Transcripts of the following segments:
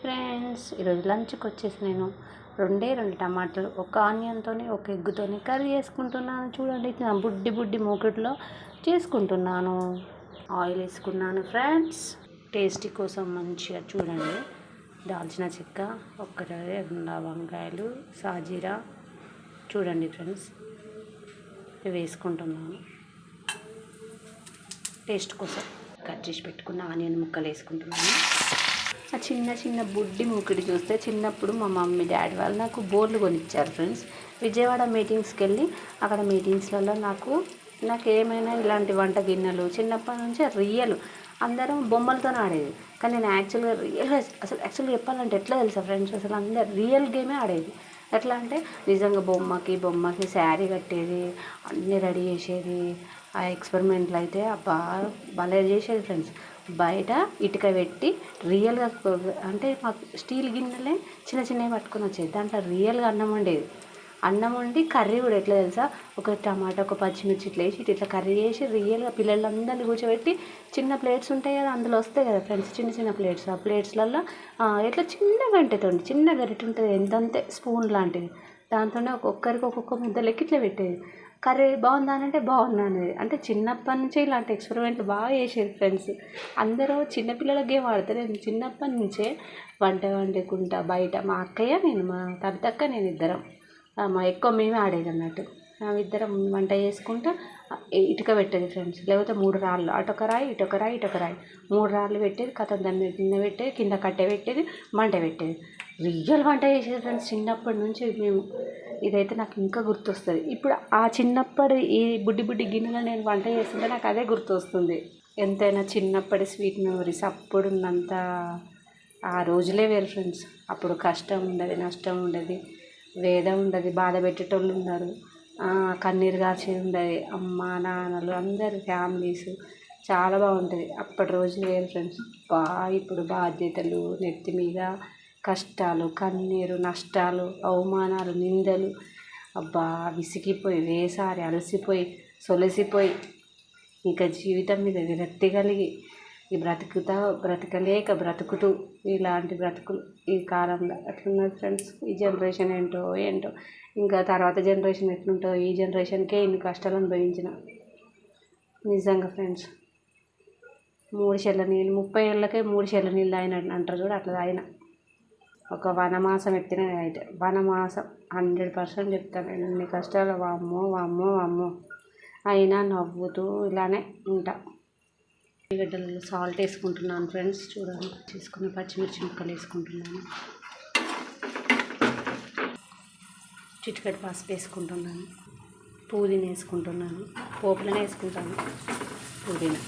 Friends. ఈరోజు లంచ్కి వచ్చేసి నేను రెండే రెండు టమాటాలు ఒక ఆనియన్తోని ఒక ఎగ్గుతోని కర్రీ చేసుకుంటున్నాను. చూడండి నా బుడ్డి బుడ్డి మూకుట్లో చేసుకుంటున్నాను. ఆయిల్ వేసుకున్నాను ఫ్రెండ్స్. టేస్టీ కోసం మంచిగా చూడండి. దాల్చిన చెక్క ఒక్క రెండు వంకాయలు సాజీరా. చూడండి ఫ్రెండ్స్ ఇవి వేసుకుంటున్నాను. టేస్ట్ కోసం కట్ చేసి పెట్టుకున్న ఆనియన్ ముక్కలు వేసుకుంటున్నాను. చిన్న చిన్న బుడ్డి మూకిడి చూస్తే చిన్నప్పుడు మా మమ్మీ డాడీ వాళ్ళు నాకు బోర్లు కొనిచ్చారు ఫ్రెండ్స్. విజయవాడ మీటింగ్స్కి వెళ్ళి అక్కడ మీటింగ్స్లలో నాకు నాకు ఏమైనా ఇలాంటి వంట గిన్నెలు చిన్నప్పటి నుంచి రియల్ అందరం బొమ్మలతో ఆడేది. కానీ నేను యాక్చువల్గా రియల్గా అసలు యాక్చువల్గా చెప్పాలంటే ఎట్లా తెలుసా ఫ్రెండ్స్? అసలు అందరు రియల్ గేమే ఆడేది. ఎట్లా అంటే నిజంగా బొమ్మకి బొమ్మకి శారీ కట్టేది అన్నీ రెడీ చేసేది. ఆ ఎక్స్పెరిమెంట్లు అయితే బాగా భలే చేసేది ఫ్రెండ్స్. బయట ఇటుక పెట్టి రియల్గా అంటే మాకు స్టీల్ గిన్నెలే చిన్న చిన్నవి పట్టుకొని వచ్చేది. దాంట్లో రియల్గా అన్నం వండేది. అన్నం వండి కర్రీ కూడా ఎట్లా తెలుసా? ఒక టమాటా ఒక పచ్చిమిర్చి ఇట్లా వేసి ఇట్లా కర్రీ చేసి రియల్గా పిల్లలందరినీ కూర్చోబెట్టి చిన్న ప్లేట్స్ ఉంటాయి కదా అందులో వస్తాయి కదా ఫ్రెండ్స్ చిన్న చిన్న ప్లేట్స్. ఆ ప్లేట్స్లలో ఇట్లా చిన్న గంటెతోండి చిన్న గరిటె ఉంటుంది ఎంతంతే స్పూన్ లాంటిది. దాంతోనే ఒక్కొక్కరికి ఒక్కొక్క ముద్ద లెక్క ఇట్లా పెట్టేది. కర్రీ బాగుందా అని అంటే బాగుందా అనేది అంటే చిన్నప్పటి నుంచి ఇలాంటి ఎక్స్పెరిమెంట్లు బాగా చేసేది ఫ్రెండ్స్ అందరూ చిన్నపిల్లల గేమ్ ఆడతారు. నేను చిన్నప్పటి నుంచే వంట వండుకుంటా బయట. మా అక్కయ్య నేను మా తక్క నేను ఇద్దరం. మా ఎక్కువ మేమే ఆడేది అన్నట్టు. ఇద్దరం వంట చేసుకుంటా ఇటుక పెట్టేది ఫ్రెండ్స్ లేకపోతే మూడు రాళ్ళు. అటొక రాయి ఇటొక రాయి ఇటొక రాయి. మూడు రాళ్ళు పెట్టేది కథ దాన్ని కింద పెట్టేది కింద కట్టె పెట్టేది మంట పెట్టేది. రియల్ వంట చేసేది ఫ్రెండ్స్ చిన్నప్పటి నుంచి మేము. ఇదైతే నాకు ఇంకా గుర్తొస్తుంది. ఇప్పుడు ఆ చిన్నప్పటి ఈ బుడ్డి బుడ్డి గిన్నెలో నేను వంట చేస్తుంటే నాకు అదే గుర్తొస్తుంది. ఎంతైనా చిన్నప్పటి స్వీట్ మెమరీస్ అప్పుడు ఉన్నంత ఆ రోజులే వేరు ఫ్రెండ్స్. అప్పుడు కష్టం ఉండదు నష్టం ఉండదు. వేద ఉండదు బాధ పెట్టేటోళ్ళు ఉన్నారు. కన్నీరు కాచి ఉండదు. అమ్మ నాన్నలు అందరు ఫ్యామిలీస్ చాలా బాగుంటుంది. అప్పటి రోజులు వేరు ఫ్రెండ్స్. బా ఇప్పుడు బాధ్యతలు నెత్తి మీద కష్టాలు కన్నీరు నష్టాలు అవమానాలు నిందలు. అబ్బా విసిగిపోయి వేసారి అలసిపోయి సొలసిపోయి ఇక జీవితం మీద విరక్తి కలిగి ఈ బ్రతుకుతా బ్రతకలేక బ్రతుకుతూ ఇలాంటి బ్రతుకులు ఈ కాలంలో అట్లున్నారు ఫ్రెండ్స్. ఈ జనరేషన్ ఏంటో ఏంటో ఇంకా తర్వాత జనరేషన్ ఎట్లుంటుందో ఈ జనరేషన్కే ఇన్ని కష్టాలు అనుభవించిన. నిజంగా ఫ్రెండ్స్ మూడు చెల్ల నీళ్ళు ముప్పై ఏళ్ళకే మూడు చెల్ల నీళ్ళు ఆయన అంటారు చూడు అట్లా ఆయన ఒక వనమాసం ఎత్తిన అయితే వనమాసం హండ్రెడ్ పర్సెంట్ చెప్తాను ఎన్ని కష్టాలు వామ్మో వామ్మో వామ్మో. అయినా నవ్వుతూ ఇలానే ఉంటా. ఉల్లిగడ్డలు సాల్ట్ వేసుకుంటున్నాను ఫ్రెండ్స్. చూడండి తీసుకుని పచ్చిమిర్చి ముక్కలు వేసుకుంటున్నాను. చిటికటి పసుపు వేసుకుంటున్నాను. పుదీనా వేసుకుంటున్నాను. పోపులను వేసుకుంటాను. పుదీనా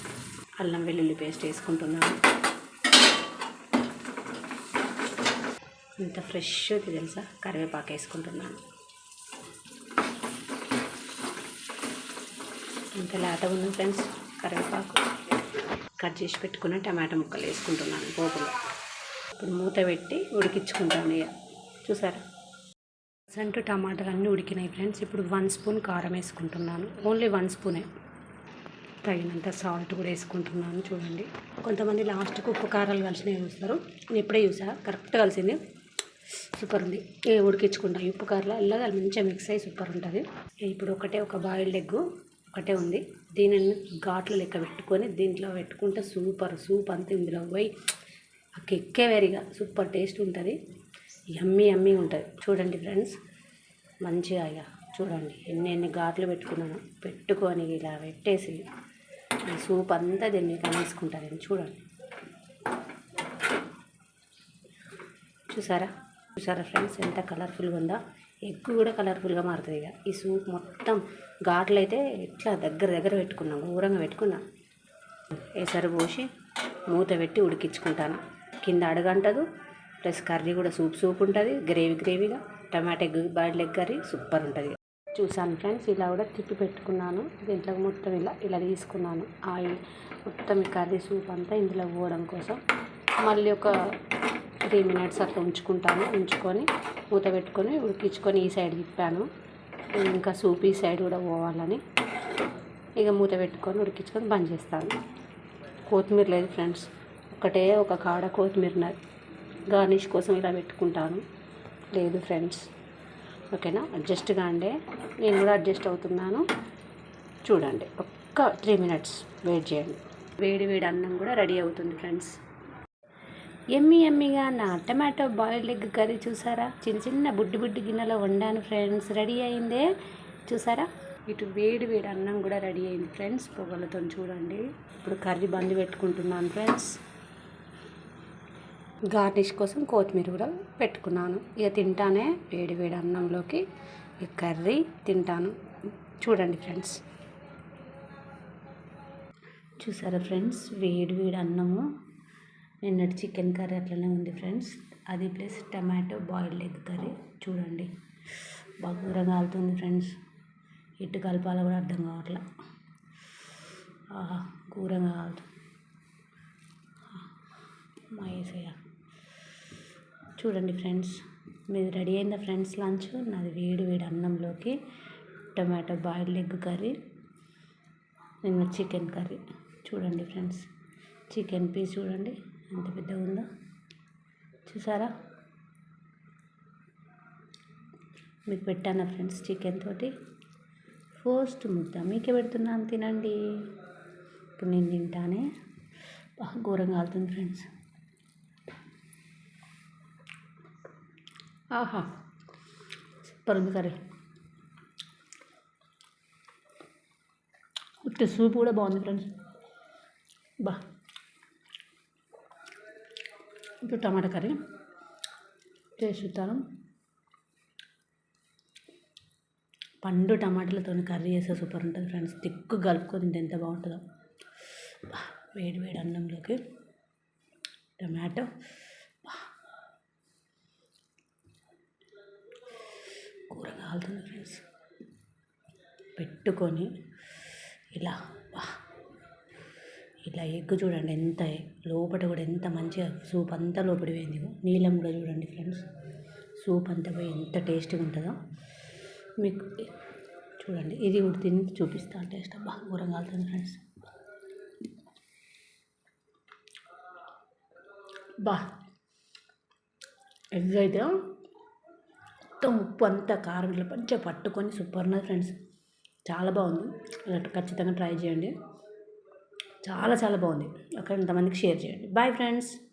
అల్లం వెల్లుల్లి పేస్ట్ వేసుకుంటున్నాను. ఇంత ఫ్రెష్ తెలుసా? కరివేపాకు వేసుకుంటున్నాను. ఇంత లేతగా ఉంది ఫ్రెండ్స్ కరివేపాకు. కట్ చేసి పెట్టుకున్న టమాటా ముక్కలు వేసుకుంటున్నాను పోపులో. ఇప్పుడు మూత పెట్టి ఉడికించుకుంటాను ఇక. చూసారా? ప్రజెంట్ టమాటాలు అన్నీ ఉడికినాయి ఫ్రెండ్స్. ఇప్పుడు వన్ స్పూన్ కారం వేసుకుంటున్నాను. ఓన్లీ వన్ స్పూనే. తగినంత సాల్ట్ కూడా వేసుకుంటున్నాను చూడండి. కొంతమంది లాస్ట్కి ఉప్పు కారాలు కలిసినవి చూస్తారు నేను ఇప్పుడే చూసా కరెక్ట్ కలిసింది. సూపర్ ఉంది. ఏ ఉడికించుకుంటా? ఉప్పు కారలో? అల్లగా మంచిగా మిక్స్ అయ్యి సూపర్ ఉంటుంది. ఇప్పుడు ఒకటే ఒక బాయిల్డ్ ఎగ్ ఒకటే ఉంది. దీనిని ఘాట్లు లెక్క పెట్టుకొని దీంట్లో పెట్టుకుంటే సూపర్. సూప్ అంతా ఇందులో పోయి ఆ వేరిగా. సూపర్ టేస్ట్ ఉంటుంది. ఎమ్మి ఎమ్మి ఉంటుంది. చూడండి ఫ్రెండ్స్ మంచిగా ఇక చూడండి. ఎన్ని ఎన్ని ఘాట్లు పెట్టుకున్నాను పెట్టుకొని ఇలా పెట్టేసి ఈ సూప్ అంతా దీన్ని కనేసుకుంటారండి చూడండి. చూసారా? చూసారా ఫ్రెండ్స్? ఎంత కలర్ఫుల్గా ఉందో. ఎగ్ కూడా కలర్ఫుల్గా మారుతుంది ఇక. ఈ సూప్ మొత్తం ఘాట్లు అయితే ఇట్లా దగ్గర దగ్గర పెట్టుకున్నాం ఘోరంగా పెట్టుకున్నా. ఎసరు పోసి మూత పెట్టి ఉడికించుకుంటాను. కింద అడగంటదు ప్లస్ కర్రీ కూడా సూప్ సూప్ ఉంటుంది gravy గ్రేవీగా tomato egg boiled egg curry super ఉంటుంది చూసాను ఫ్రెండ్స్ ఇలా కూడా తిప్పి పెట్టుకున్నాను. దీంట్లో మొత్తం ఇలా ఇలా తీసుకున్నాను. ఆయిల్ మొత్తం ఈ కర్రీ సూప్ అంతా ఇందులో పోవడం కోసం. మళ్ళీ ఒక త్రీ మినిట్స్ అట్లా ఉంచుకుంటాను. ఉంచుకొని మూత పెట్టుకొని ఉడికించుకొని ఈ సైడ్ తిప్పాను. ఇంకా సూప్ ఈ సైడ్ కూడా పోవాలని. ఇక మూత పెట్టుకొని ఉడికించుకొని బంద్ చేస్తాను. కొత్తిమీర లేదు ఫ్రెండ్స్. ఒకటే ఒక కాడ కొత్తిమీర గార్నిష్ కోసం ఇలా పెట్టుకుంటాను. లేదు ఫ్రెండ్స్. ఓకేనా? అడ్జస్ట్గా అండే నేను కూడా అడ్జస్ట్ అవుతున్నాను. చూడండి. ఒక్క త్రీ మినిట్స్ వెయిట్ చేయండి. వేడి వేడి అన్నం కూడా రెడీ అవుతుంది ఫ్రెండ్స్. ఎమ్మి ఎమ్మిగా నా టమాటో బాయిల్డ్ ఎగ్ కర్రీ చూసారా? చిన్న చిన్న బుడ్డి బుడ్డి గిన్నెలో వండాను ఫ్రెండ్స్. రెడీ అయిందే? చూసారా? ఇటు వేడి వేడి అన్నం కూడా రెడీ అయింది ఫ్రెండ్స్. పొగలతో చూడండి. ఇప్పుడు కర్రీ బంద్ పెట్టుకుంటున్నాను ఫ్రెండ్స్. గార్నిష్ కోసం కొత్తిమీర కూడా పెట్టుకున్నాను. ఇక తింటానే వేడి వేడి అన్నంలోకి ఈ కర్రీ తింటాను. చూడండి ఫ్రెండ్స్. చూసారా ఫ్రెండ్స్? వేడి వేడి అన్నము నిన్నటి చికెన్ కర్రీ అట్లనే ఉంది ఫ్రెండ్స్. అది plus tomato boiled egg curry. చూడండి. బాగా ఘోరంగా కాలుతుంది ఫ్రెండ్స్. ఇటు కలపాలో కూడా అర్థం కావట్ల. ఆహా ఘోరంగా కాలుతుంది మా ఏసయ్య. చూడండి ఫ్రెండ్స్. మీది రెడీ అయిందా ఫ్రెండ్స్ లంచ్? నాది వేడి వేడి అన్నంలోకి టమాటో బాయిల్డ్ ఎగ్ కర్రీ నిన్న చికెన్ కర్రీ. చూడండి ఫ్రెండ్స్. చికెన్ పీస్ చూడండి. ఎంత పెద్దగా ఉందో? చూసారా? మీకు పెట్టాను ఫ్రెండ్స్ చికెన్ తోటి? ఫస్ట్ ముద్ద. మీకే పెడుతున్నాను తినండి. ఇప్పుడు నేను తింటానే. బాగా ఘోరంగా కాలుతుంది ఫ్రెండ్స్. ఆహా సూపర్ ఉంది కర్రీ. ఉట్టి సూప్ కూడా బాగుంది ఫ్రెండ్స్. బా. ఇప్పుడు టమాటా కర్రీ టేస్ట్ చూస్తాను పండు టమాటాలతో కర్రీ చేస్తే సూపర్ ఉంటుంది ఫ్రెండ్స్. తిక్కు కలుపుకొని తింటే ఎంత బాగుంటుందో. వేడి వేడి అన్నంలోకి టమాటో. కూర కాలుతుంది ఫ్రెండ్స్. పెట్టుకొని ఇలా ఇట్లా ఎగ్ చూడండి ఎంత లోపల కూడా ఎంత మంచిగా సూప్ అంతా లోపలి పోయింది. నీళ్ళం కూడా చూడండి ఫ్రెండ్స్. సూప్ అంతా పోయి ఎంత టేస్టీగా ఉంటుందో. మీకు చూడండి ఇది కూడా తిని చూపిస్తాను టేస్ట్ అబ్బా ఘోరంగా కాలుతుంది ఫ్రెండ్స్. బా ఎగ్ అయితే మొత్తం ఉప్పు అంతా కారం ఇట్లా మంచిగా పట్టుకొని సూపర్ ఉన్నది ఫ్రెండ్స్. చాలా బాగుంది. ఖచ్చితంగా ట్రై చేయండి. చాలా చాలా బాగుంది. అక్కడ ఇంతమందికి షేర్ చేయండి. Bye friends.